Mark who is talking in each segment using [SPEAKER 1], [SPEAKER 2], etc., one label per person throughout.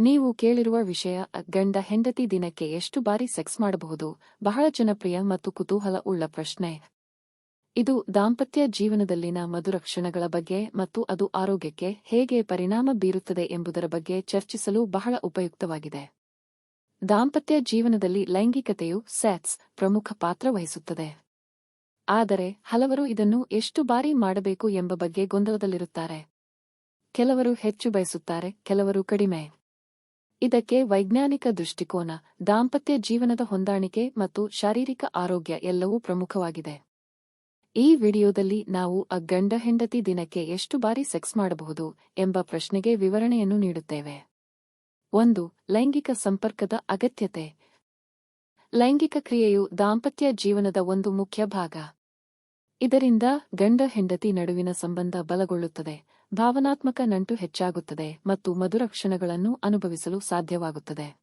[SPEAKER 1] ನೀವು ಕೇಳಿರುವ ವಿಷಯ, ಗಂಡ ಹೆಂಡತಿ ದಿನಕ್ಕೆ ಎಷ್ಟು ಬಾರಿ ಸೆಕ್ಸ್ ಮಾಡಬಹುದು? ಬಹಳ ಜನಪ್ರಿಯ ಮತ್ತು ಕುತೂಹಲ ಉಳ್ಳ ಪ್ರಶ್ನೆ. ಇದು ದಾಂಪತ್ಯ ಜೀವನದಲ್ಲಿನ ಮಧುರ ಕ್ಷಣಗಳ ಬಗ್ಗೆ ಮತ್ತು ಅದು ಆರೋಗ್ಯಕ್ಕೆ ಹೇಗೆ ಪರಿಣಾಮ ಬೀರುತ್ತದೆ ಎಂಬುದರ ಬಗ್ಗೆ ಚರ್ಚಿಸಲು ಬಹಳ ಉಪಯುಕ್ತವಾಗಿದೆ. ದಾಂಪತ್ಯ ಜೀವನದಲ್ಲಿ ಲೈಂಗಿಕತೆಯು ಸೆಕ್ಸ್ ಪ್ರಮುಖ ಪಾತ್ರ ವಹಿಸುತ್ತದೆ. ಆದರೆ ಹಲವರು ಇದನ್ನು ಎಷ್ಟು ಬಾರಿ ಮಾಡಬೇಕು ಎಂಬ ಬಗ್ಗೆ ಗೊಂದಲದಲ್ಲಿರುತ್ತಾರೆ. ಕೆಲವರು ಹೆಚ್ಚು ಬಯಸುತ್ತಾರೆ, ಕೆಲವರು ಕಡಿಮೆ. ಇದಕ್ಕೆ ವೈಜ್ಞಾನಿಕ ದೃಷ್ಟಿಕೋನ, ದಾಂಪತ್ಯ ಜೀವನದ ಹೊಂದಾಣಿಕೆ ಮತ್ತು ಶಾರೀರಿಕ ಆರೋಗ್ಯ ಎಲ್ಲವೂ ಪ್ರಮುಖವಾಗಿದೆ. ಈ ವಿಡಿಯೋದಲ್ಲಿ ನಾವು ಆ ಗಂಡ ಹೆಂಡತಿ ದಿನಕ್ಕೆ ಎಷ್ಟು ಬಾರಿ ಸೆಕ್ಸ್ ಮಾಡಬಹುದು ಎಂಬ ಪ್ರಶ್ನೆಗೆ ವಿವರಣೆಯನ್ನು ನೀಡುತ್ತೇವೆ. ಒಂದು, ಲೈಂಗಿಕ ಸಂಪರ್ಕದ ಅಗತ್ಯತೆ. ಲೈಂಗಿಕ ಕ್ರಿಯೆಯು ದಾಂಪತ್ಯ ಜೀವನದ ಒಂದು ಮುಖ್ಯ ಭಾಗ. ಇದರಿಂದ ಗಂಡ ಹೆಂಡತಿ ನಡುವಿನ ಸಂಬಂಧ ಬಲಗೊಳ್ಳುತ್ತದೆ. ಭಾವನಾತ್ಮಕ ನಂಟು ಹೆಚ್ಚಾಗುತ್ತದೆ ಮತ್ತು ಮಧುರ ಕ್ಷಣಗಳನ್ನು ಅನುಭವಿಸಲು ಸಾಧ್ಯವಾಗುತ್ತದೆ.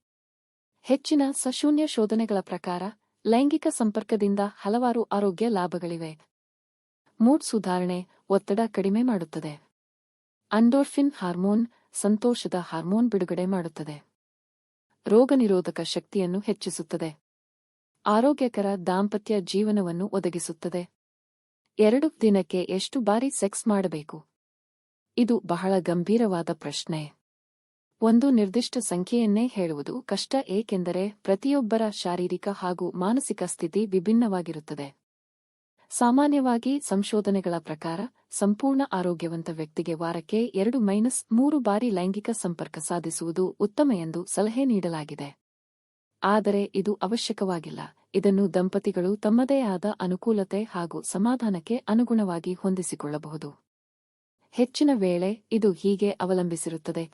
[SPEAKER 1] ಹೆಚ್ಚಿನ ಸಶೂನ್ಯ ಶೋಧನೆಗಳ ಪ್ರಕಾರ, ಲೈಂಗಿಕ ಸಂಪರ್ಕದಿಂದ ಹಲವಾರು ಆರೋಗ್ಯ ಲಾಭಗಳಿವೆ. ಮೂಡ್ ಸುಧಾರಣೆ ಒತ್ತಡ ಕಡಿಮೆ ಮಾಡುತ್ತದೆ. ಅಂಡೋರ್ಫಿನ್ ಹಾರ್ಮೋನ್ ಸಂತೋಷದ ಹಾರ್ಮೋನ್ ಬಿಡುಗಡೆ ಮಾಡುತ್ತದೆ. ರೋಗನಿರೋಧಕ ಶಕ್ತಿಯನ್ನು ಹೆಚ್ಚಿಸುತ್ತದೆ. ಆರೋಗ್ಯಕರ ದಾಂಪತ್ಯ ಜೀವನವನ್ನು ಒದಗಿಸುತ್ತದೆ. ಎರಡು ದಿನಕ್ಕೆ ಎಷ್ಟು ಬಾರಿ ಸೆಕ್ಸ್ ಮಾಡಬೇಕು? ಇದು ಬಹಳ ಗಂಭೀರವಾದ ಪ್ರಶ್ನೆ. ಒಂದು ನಿರ್ದಿಷ್ಟ ಸಂಖ್ಯೆಯನ್ನೇ ಹೇಳುವುದು ಕಷ್ಟ, ಏಕೆಂದರೆ ಪ್ರತಿಯೊಬ್ಬರ ಶಾರೀರಿಕ ಹಾಗೂ ಮಾನಸಿಕ ಸ್ಥಿತಿ ವಿಭಿನ್ನವಾಗಿರುತ್ತದೆ. ಸಾಮಾನ್ಯವಾಗಿ ಸಂಶೋಧನೆಗಳ ಪ್ರಕಾರ, ಸಂಪೂರ್ಣ ಆರೋಗ್ಯವಂತ ವ್ಯಕ್ತಿಗೆ ವಾರಕ್ಕೆ ಎರಡು ಮೈನಸ್ ಮೂರು ಬಾರಿ ಲೈಂಗಿಕ ಸಂಪರ್ಕ ಸಾಧಿಸುವುದು ಉತ್ತಮ ಎಂದು ಸಲಹೆ ನೀಡಲಾಗಿದೆ. ಆದರೆ ಇದು ಅವಶ್ಯಕವಾಗಿಲ್ಲ. ಇದನ್ನು ದಂಪತಿಗಳು ತಮ್ಮದೇ ಆದ ಅನುಕೂಲತೆ ಹಾಗೂ ಸಮಾಧಾನಕ್ಕೆ ಅನುಗುಣವಾಗಿ ಹೊಂದಿಸಿಕೊಳ್ಳಬಹುದು. ಹೆಚ್ಚಿನ ವೇಳೆ ಇದು ಹೀಗೆ ಅವಲಂಬಿಸಿರುತ್ತದೆ.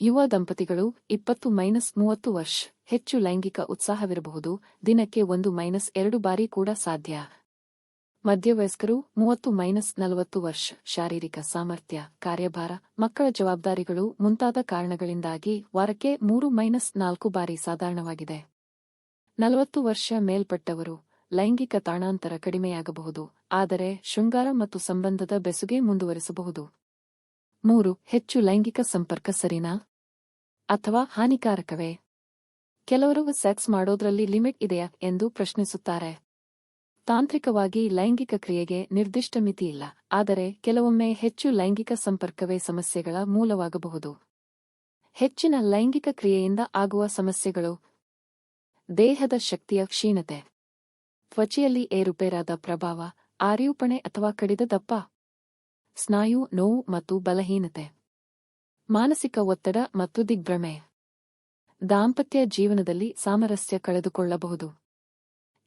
[SPEAKER 1] ಯುವ ದಂಪತಿಗಳು ಇಪ್ಪತ್ತು ಮೈನಸ್ ಮೂವತ್ತು ವರ್ಷ, ಹೆಚ್ಚು ಲೈಂಗಿಕ ಉತ್ಸಾಹವಿರಬಹುದು, ದಿನಕ್ಕೆ ಒಂದು ಮೈನಸ್ ಎರಡು ಬಾರಿ ಕೂಡ ಸಾಧ್ಯ. ಮಧ್ಯವಯಸ್ಕರು ಮೂವತ್ತು ಮೈನಸ್ ನಲವತ್ತು ವರ್ಷ, ಶಾರೀರಿಕ ಸಾಮರ್ಥ್ಯ, ಕಾರ್ಯಭಾರ, ಮಕ್ಕಳ ಜವಾಬ್ದಾರಿಗಳು ಮುಂತಾದ ಕಾರಣಗಳಿಂದಾಗಿ ವಾರಕ್ಕೆ ಮೂರು ಮೈನಸ್ ನಾಲ್ಕು ಬಾರಿ ಸಾಧಾರಣವಾಗಿದೆ. ನಲವತ್ತು ವರ್ಷ ಮೇಲ್ಪಟ್ಟವರು ಲೈಂಗಿಕ ತಾಣಾಂತರ ಕಡಿಮೆಯಾಗಬಹುದು, ಆದರೆ ಶೃಂಗಾರ ಮತ್ತು ಸಂಬಂಧದ ಬೆಸುಗೆ ಮುಂದುವರಿಸಬಹುದು. ಮೂರು, ಹೆಚ್ಚು ಲೈಂಗಿಕ ಸಂಪರ್ಕ ಸರಿನಾ? ಅಥವಾ ಹಾನಿಕಾರಕವೇ? ಕೆಲವರು ಸೆಕ್ಸ್ ಮಾಡೋದ್ರಲ್ಲಿ ಲಿಮಿಟ್ ಇದೆಯಾ ಎಂದು ಪ್ರಶ್ನಿಸುತ್ತಾರೆ. ತಾಂತ್ರಿಕವಾಗಿ ಲೈಂಗಿಕ ಕ್ರಿಯೆಗೆ ನಿರ್ದಿಷ್ಟ ಮಿತಿಯಿಲ್ಲ ಆದರೆ ಕೆಲವೊಮ್ಮೆ ಹೆಚ್ಚು ಲೈಂಗಿಕ ಸಂಪರ್ಕವೇ ಸಮಸ್ಯೆಗಳ ಮೂಲವಾಗಬಹುದು. ಹೆಚ್ಚಿನ ಲೈಂಗಿಕ ಕ್ರಿಯೆಯಿಂದ ಆಗುವ ಸಮಸ್ಯೆಗಳು. ದೇಹದ ಶಕ್ತಿಯ ಕ್ಷೀಣತೆ. ತ್ವಚೆಯಲ್ಲಿ ಏರುಪೇರಾದ ಪ್ರಭಾವ, ಆರ್ಯೂಪಣೆ ಅಥವಾ ಕಡಿದ ದಪ್ಪ, ಸ್ನಾಯು, ನೋವು ಮತ್ತು ಬಲಹೀನತೆ, ಮಾನಸಿಕ ಒತ್ತಡ ಮತ್ತು ದಿಗ್ಭ್ರಮೆ, ದಾಂಪತ್ಯ ಜೀವನದಲ್ಲಿ ಸಾಮರಸ್ಯ ಕಳೆದುಕೊಳ್ಳಬಹುದು.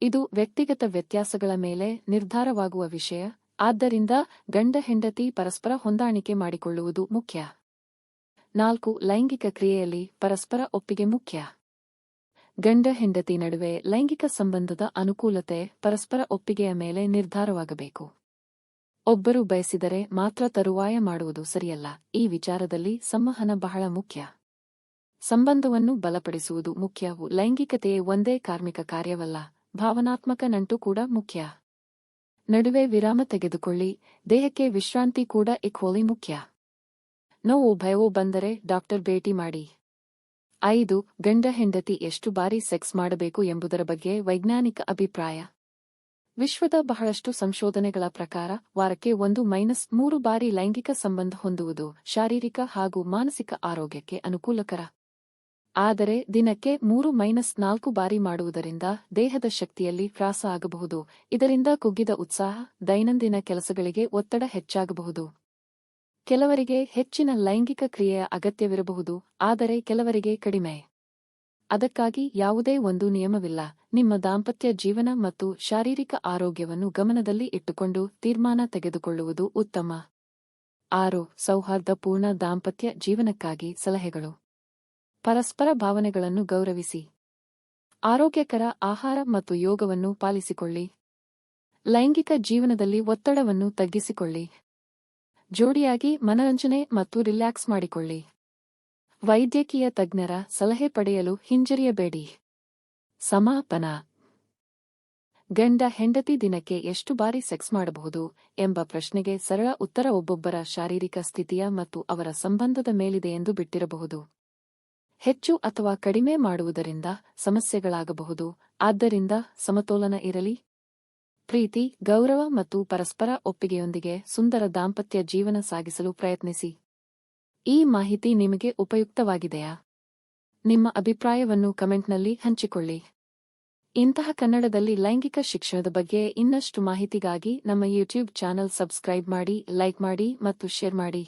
[SPEAKER 1] ಇದು ವ್ಯಕ್ತಿಗತ ವ್ಯತ್ಯಾಸಗಳ ಮೇಲೆ ನಿರ್ಧಾರವಾಗುವ ವಿಷಯ, ಆದ್ದರಿಂದ ಗಂಡ ಹೆಂಡತಿ ಪರಸ್ಪರ ಹೊಂದಾಣಿಕೆ ಮಾಡಿಕೊಳ್ಳುವುದು ಮುಖ್ಯ. ನಾಲ್ಕು, ಲೈಂಗಿಕ ಕ್ರಿಯೆಯಲ್ಲಿ ಪರಸ್ಪರ ಒಪ್ಪಿಗೆ ಮುಖ್ಯ. ಗಂಡ ಹೆಂಡತಿ ನಡುವೆ ಲೈಂಗಿಕ ಸಂಬಂಧದ ಅನುಕೂಲತೆ ಪರಸ್ಪರ ಒಪ್ಪಿಗೆಯ ಮೇಲೆ ನಿರ್ಧಾರವಾಗಬೇಕು. ಒಬ್ಬರು ಬಯಸಿದರೆ ಮಾತ್ರ ತರುವಾಯ ಮಾಡುವುದು ಸರಿಯಲ್ಲ. ಈ ವಿಚಾರದಲ್ಲಿ ಸಂವಹನ ಬಹಳ ಮುಖ್ಯ. ಸಂಬಂಧವನ್ನು ಬಲಪಡಿಸುವುದು ಮುಖ್ಯವು ಲೈಂಗಿಕತೆಯೇ ಒಂದೇ ಕಾರ್ಮಿಕ ಕಾರ್ಯವಲ್ಲ. ಭಾವನಾತ್ಮಕ ನಂಟು ಕೂಡ ಮುಖ್ಯ. ನಡುವೆ ವಿರಾಮ ತೆಗೆದುಕೊಳ್ಳಿ. ದೇಹಕ್ಕೆ ವಿಶ್ರಾಂತಿ ಕೂಡ ಇಕ್ಕೋಲಿ ಮುಖ್ಯ. ನೋವು ಭಯವೋ ಬಂದರೆ ಡಾಕ್ಟರ್ ಭೇಟಿ ಮಾಡಿ. ಐದು, ಗಂಡ ಹೆಂಡತಿ ಎಷ್ಟು ಬಾರಿ ಸೆಕ್ಸ್ ಮಾಡಬೇಕು ಎಂಬುದರ ಬಗ್ಗೆ ವೈಜ್ಞಾನಿಕ ಅಭಿಪ್ರಾಯ. ವಿಶ್ವದ ಬಹಳಷ್ಟು ಸಂಶೋಧನೆಗಳ ಪ್ರಕಾರ, ವಾರಕ್ಕೆ ಒಂದು ಮೈನಸ್ ಮೂರು ಬಾರಿ ಲೈಂಗಿಕ ಸಂಬಂಧ ಹೊಂದುವುದು ಶಾರೀರಿಕ ಹಾಗೂ ಮಾನಸಿಕ ಆರೋಗ್ಯಕ್ಕೆ ಅನುಕೂಲಕರ. ಆದರೆ, ದಿನಕ್ಕೆ ಮೂರು ಮೈನಸ್ ನಾಲ್ಕು ಬಾರಿ ಮಾಡುವುದರಿಂದ ದೇಹದ ಶಕ್ತಿಯಲ್ಲಿ ಹ್ರಾಸ ಆಗಬಹುದು, ಇದರಿಂದ ಕುಗ್ಗಿದ ಉತ್ಸಾಹ, ದೈನಂದಿನ ಕೆಲಸಗಳಿಗೆ ಒತ್ತಡ ಹೆಚ್ಚಾಗಬಹುದು. ಕೆಲವರಿಗೆ ಹೆಚ್ಚಿನ ಲೈಂಗಿಕ ಕ್ರಿಯೆಯ ಅಗತ್ಯವಿರಬಹುದು, ಆದರೆ ಕೆಲವರಿಗೆ ಕಡಿಮೆ. ಅದಕ್ಕಾಗಿ ಯಾವುದೇ ಒಂದು ನಿಯಮವಿಲ್ಲ. ನಿಮ್ಮ ದಾಂಪತ್ಯ ಜೀವನ ಮತ್ತು ಶಾರೀರಿಕ ಆರೋಗ್ಯವನ್ನು ಗಮನದಲ್ಲಿ ಇಟ್ಟುಕೊಂಡು ತೀರ್ಮಾನ ತೆಗೆದುಕೊಳ್ಳುವುದು ಉತ್ತಮ. ಆರು, ಸೌಹಾರ್ದಪೂರ್ಣ ದಾಂಪತ್ಯ ಜೀವನಕ್ಕಾಗಿ ಸಲಹೆಗಳು. ಪರಸ್ಪರ ಭಾವನೆಗಳನ್ನು ಗೌರವಿಸಿ. ಆರೋಗ್ಯಕರ ಆಹಾರ ಮತ್ತು ಯೋಗವನ್ನು ಪಾಲಿಸಿಕೊಳ್ಳಿ. ಲೈಂಗಿಕ ಜೀವನದಲ್ಲಿ ಒತ್ತಡವನ್ನು ತಗ್ಗಿಸಿಕೊಳ್ಳಿ. ಜೋಡಿಯಾಗಿ ಮನರಂಜನೆ ಮತ್ತು ರಿಲ್ಯಾಕ್ಸ್ ಮಾಡಿಕೊಳ್ಳಿ. ವೈದ್ಯಕೀಯ ತಜ್ಞರ ಸಲಹೆ ಪಡೆಯಲು ಹಿಂಜರಿಯಬೇಡಿ. ಸಮಾಪನ. ಗಂಡ ಹೆಂಡತಿ ದಿನಕ್ಕೆ ಎಷ್ಟು ಬಾರಿ ಸೆಕ್ಸ್ ಮಾಡಬಹುದು ಎಂಬ ಪ್ರಶ್ನೆಗೆ ಸರಳ ಉತ್ತರ ಒಬ್ಬೊಬ್ಬರ ಶಾರೀರಿಕ ಸ್ಥಿತಿಯ ಮತ್ತು ಅವರ ಸಂಬಂಧದ ಮೇಲಿದೆ ಎಂದು ಬಿಟ್ಟಿರಬಹುದು. ಹೆಚ್ಚು ಅಥವಾ ಕಡಿಮೆ ಮಾಡುವುದರಿಂದ ಸಮಸ್ಯೆಗಳಾಗಬಹುದು. ಆದ್ದರಿಂದ ಸಮತೋಲನ ಇರಲಿ. ಪ್ರೀತಿ, ಗೌರವ ಮತ್ತು ಪರಸ್ಪರ ಒಪ್ಪಿಗೆಯೊಂದಿಗೆ ಸುಂದರ ದಾಂಪತ್ಯ ಜೀವನ ಸಾಗಿಸಲು ಪ್ರಯತ್ನಿಸಿ. ಈ ಮಾಹಿತಿ ನಿಮಗೆ ಉಪಯುಕ್ತವಾಗಿದೆಯಾ? ನಿಮ್ಮ ಅಭಿಪ್ರಾಯವನ್ನು ಕಮೆಂಟ್ನಲ್ಲಿ ಹಂಚಿಕೊಳ್ಳಿ. ಇಂತಹ ಕನ್ನಡದಲ್ಲಿ ಲೈಂಗಿಕ ಶಿಕ್ಷಣದ ಬಗ್ಗೆ ಇನ್ನಷ್ಟು ಮಾಹಿತಿಗಾಗಿ ನಮ್ಮ ಯೂಟ್ಯೂಬ್ ಚಾನೆಲ್ ಸಬ್ಸ್ಕ್ರೈಬ್ ಮಾಡಿ, ಲೈಕ್ ಮಾಡಿ ಮತ್ತು ಶೇರ್ ಮಾಡಿ.